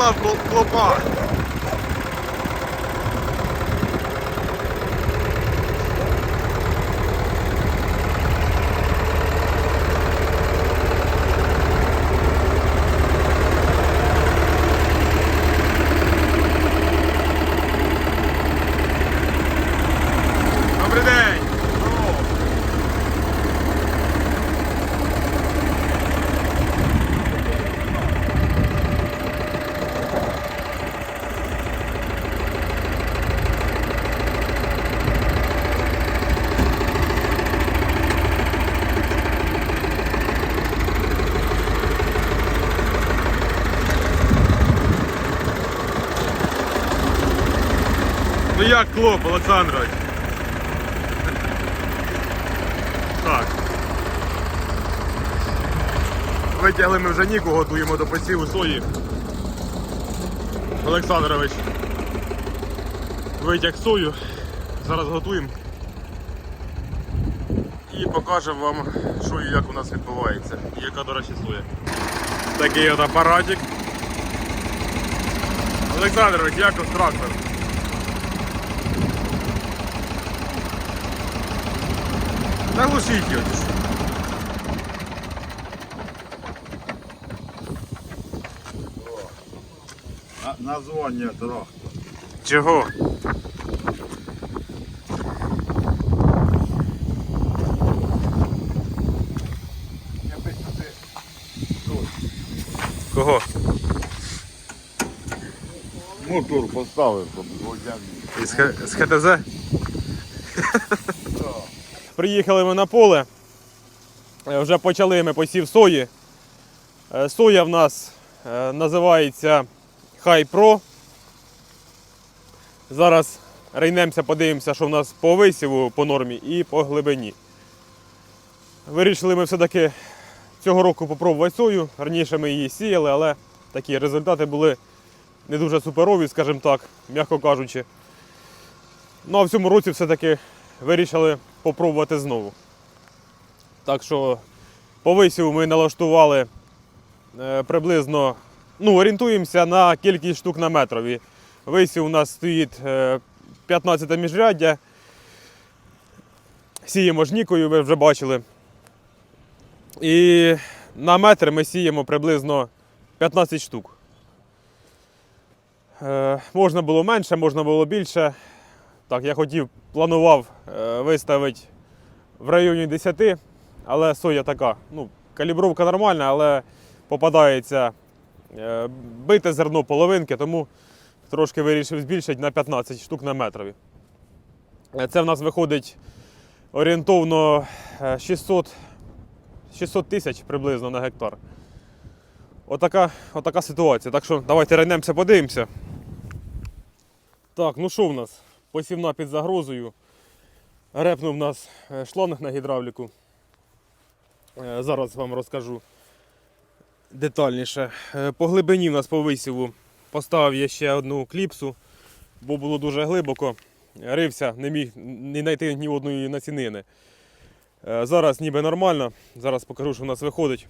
love Globon. Ну як клоп, Олександрович? Так. Витягли ми вже ніку, готуємо до посіву сої. Олександрович витяг сою. Зараз готуємо. І покажемо вам, що і як у нас відбувається. І яка, до речі, соя. Такий от апаратик. Олександрович, як ось трактор? Його. чи що? На- Названня трактора. Чого? Кого? Мотор поставив, щоб водяний. З ХТЗ? Приїхали ми на поле. Е, Вже почали ми посів сої. Е, Соя в нас е, називається High Pro. Зараз рейнемося, подивимося, що в нас по висіву по нормі і по глибині. Вирішили ми все-таки цього року попробувати сою. Раніше ми її сіяли, але такі результати були не дуже суперові, скажімо так, м'яко кажучи. Ну а в цьому році все-таки вирішили попробувати знову. Так що по висіву ми налаштували е, приблизно, ну, орієнтуємося на кількість штук на метрові. Висів у нас стоїть е, 15 міжряддя. Сіємо жнікою, ви вже бачили. І на метр ми сіємо приблизно 15 штук. Е, можна було менше, можна було більше. Так, я хотів, планував е, виставити в районі 10, але соя така. Ну, калібровка нормальна, але попадається е, бите зерно половинки, тому трошки вирішив збільшити на 15 штук на метрові. Е, Це в нас виходить орієнтовно е, 600 600 тисяч приблизно на гектар. Отака, отака ситуація. Так що давайте рейнемося, подивимося. Так, ну що в нас? Посівна під загрозою. Репнув нас е, шланг на гідравліку. Е, Зараз вам розкажу детальніше. Е, По глибині в нас по висіву поставив я ще одну кліпсу, бо було дуже глибоко. Рився, не міг не знайти ні одної насінини. Е, Зараз ніби нормально. Зараз покажу, що в нас виходить.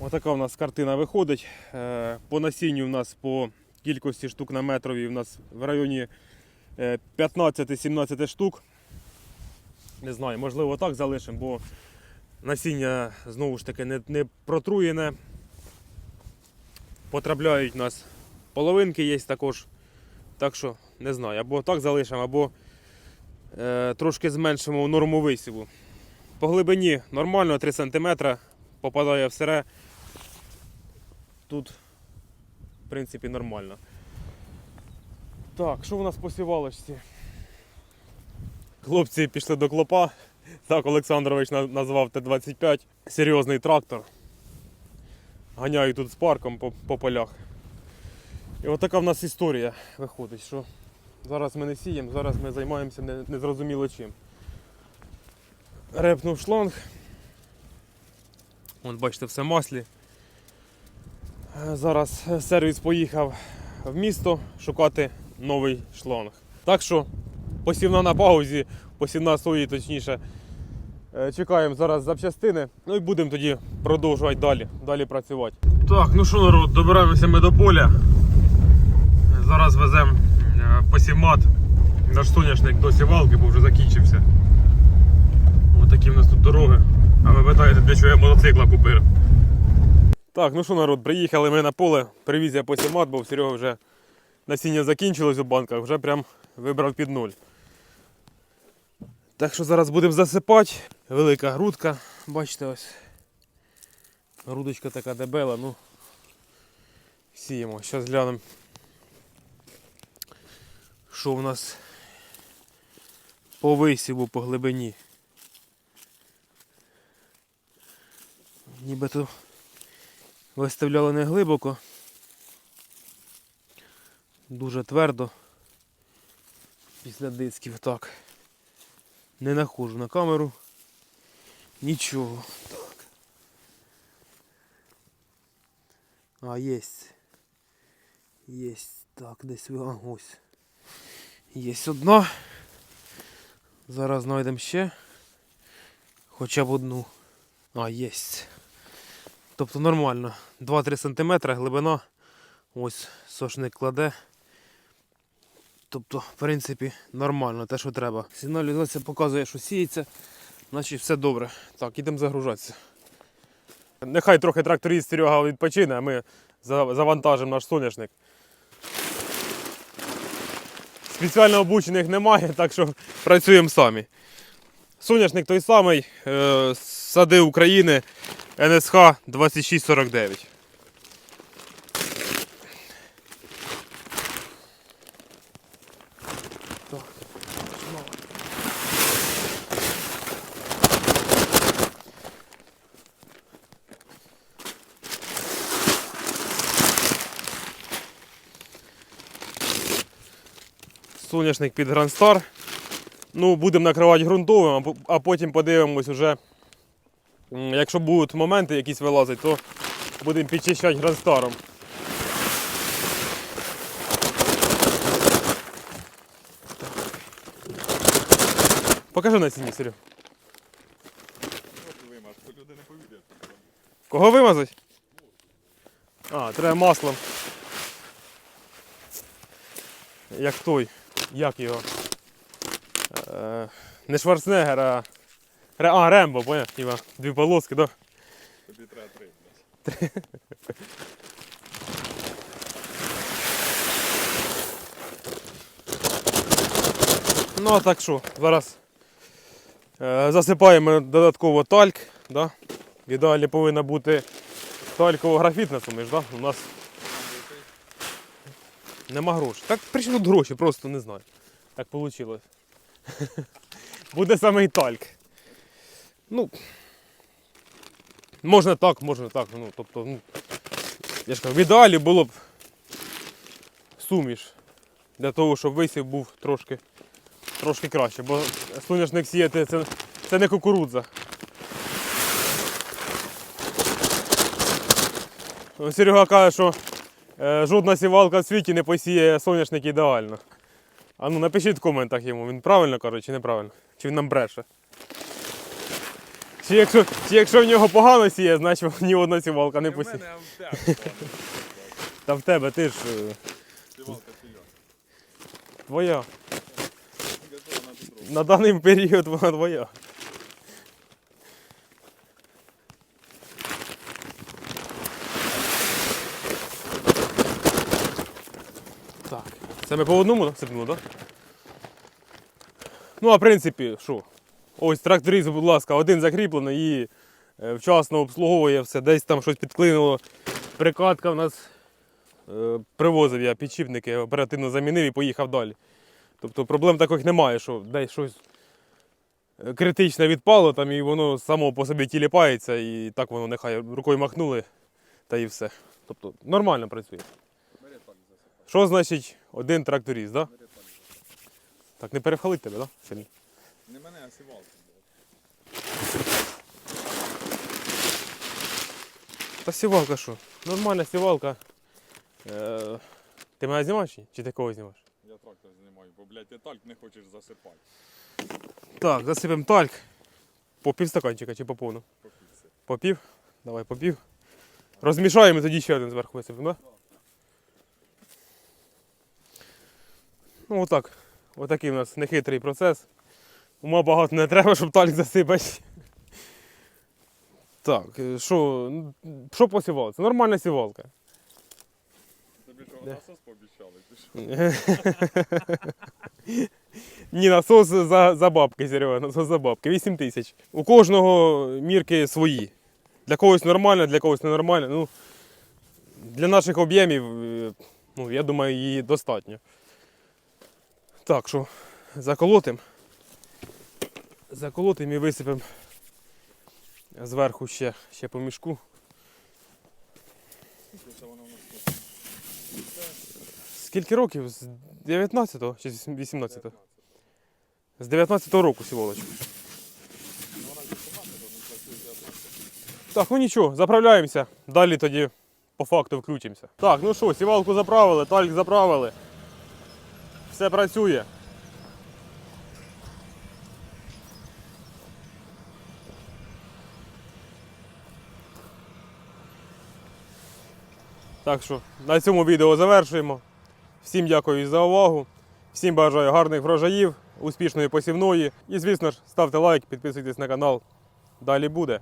Отака у нас картина виходить. По насінню в нас по кількості штук на метрові в нас в районі е, 15-17 штук. Не знаю, можливо так залишимо, бо насіння знову ж таки не, не протруєне. Потрапляють у нас половинки є також. Так що не знаю, або так залишимо, або е, трошки зменшимо норму висіву. По глибині нормально 3 см попадає в сире. Тут, в принципі, нормально. Так, що у нас по сівалочці? Хлопці пішли до клопа. Так, Олександрович назвав Т-25. Серйозний трактор. Ганяю тут з парком по, по полях. І отака в нас історія виходить, що зараз ми не сіємо, зараз ми займаємося не- незрозуміло чим. Репнув шланг. Вон, бачите, все в маслі. Е, Зараз сервіс поїхав в місто шукати новий шланг. Так що посівна на паузі, посівна сої, точніше. Е, Чекаємо зараз запчастини. Ну і будемо тоді продовжувати далі, далі працювати. Так, ну що, народ, добираємося ми до поля. Зараз веземо посівмат наш соняшник до сівалки, бо вже закінчився. Ось такі в нас тут дороги. А ви питаєте, для чого я мотоцикла купив. Так, ну що, народ, приїхали ми на поле, привіз я посівмат, бо в Серега вже насіння закінчилось у банках, вже прям вибрав під нуль. Так що зараз будемо засипати. Велика грудка, бачите ось. Грудочка така дебела, ну. Сіємо. Зараз глянемо. Що в нас по висіву, по глибині. Нібито виставляли не глибоко. Дуже твердо. Після дисків так. Не нахожу на камеру. Нічого. Так. А, єсть. Єсть. Так, десь ви- ось. Єсть одна. Зараз знайдемо ще. Хоча б одну. А, єсть. Тобто нормально. 2-3 см глибина. Ось сошник кладе. Тобто, в принципі, нормально, те, що треба. Сигналізація показує, що сіється, значить все добре. Так, ідемо загружатися. Нехай трохи тракторист Серега відпочине, а ми завантажимо наш соняшник. Спеціально обучених немає, так що працюємо самі. Соняшник той самий, е, сади України НСХ 2649. Так, починаємо. Соняшник під Грандстар. Ну, будемо накривати ґрунтовим, а потім подивимось уже. Якщо будуть моменти якісь вилазити, то будемо підчищати Грандстаром. Покажи на ціні, Серег. Кого вимазати? А, треба маслом. Як той. Як його? Е, не Шварценеггер, а. Ре- А, Рембо, поняв? Тіва, дві полоски, да? Тобі треба три. Ну а так що, зараз е, засипаємо додатково тальк. Да? В ідеалі повинна бути тальково-графітна суміш, да? У нас нема грошей. Так при тут гроші, просто не знаю. Так вийшло. Буде саме і тальк. Ну. Можна так, можна так. Ну, тобто, ну, я ж кажу, в ідеалі було б суміш. Для того, щоб висів був трошки трошки краще, бо соняшник сіяти це, це не кукурудза. Серега каже, що е, жодна сівалка в світі не посіє соняшник ідеально. А ну напишіть в коментах йому, він правильно каже чи неправильно? Чи він нам бреше? Чи якщо, чи якщо в нього погано сіє, значить ні одна сівалка не посіє. Та в тебе ти ж е, Сівалка чия. твоя. На даний період вона твоя. Так. Це ми по одному сипнули, так? Ну, а в принципі, що? Ось тракторист, будь ласка, один закріплений і е, вчасно обслуговує все. Десь там щось підклинило. Прикладка в нас е, привозив я підшипники, оперативно замінив і поїхав далі. Тобто проблем таких немає, що десь щось е, критичне відпало там і воно само по собі тіліпається, і так воно нехай рукою махнули та і все. Тобто нормально працює. Що значить один тракторист, да? Так не перехвалить тебе, да? Не мене, а сівалку. Та сівалка що? Нормальна сівалка. Е, ти мене знімаєш? чи- Чи ти кого знімаєш? Я трактор знімаю, бо, блядь, ти тальк не хочеш засипати. Так, засипемо тальк. По півстаканчика чи по повну? Попівся. По пів? Давай по пів. Розмішаємо і тоді ще один зверху висипемо, так? Да? Ну отак. Отакий у нас нехитрий процес. Ума багато не треба, щоб тальк засипати. Так, е, що, що по сівалці? Нормальна сівалка. Тобі що, насос пообіцяли? Ти що? Ні, насос за, за бабки, Серега, насос за бабки. 8 тисяч. У кожного мірки свої. Для когось нормально, для когось ненормально. Ну, для наших об'ємів, е, ну, я думаю, її достатньо. Так що, заколотим. Заколотим і висипемо зверху ще, ще по мішку. Скільки років? З 19-го чи з 18-го? З 19-го року сіволочка. Так, ну нічого, заправляємося. Далі тоді по факту включимося. Так, ну що, сівалку заправили, тальк заправили. Все працює. Так що на цьому відео завершуємо. Всім дякую за увагу. Всім бажаю гарних врожаїв, успішної посівної. І, звісно ж, ставте лайк, підписуйтесь на канал. Далі буде.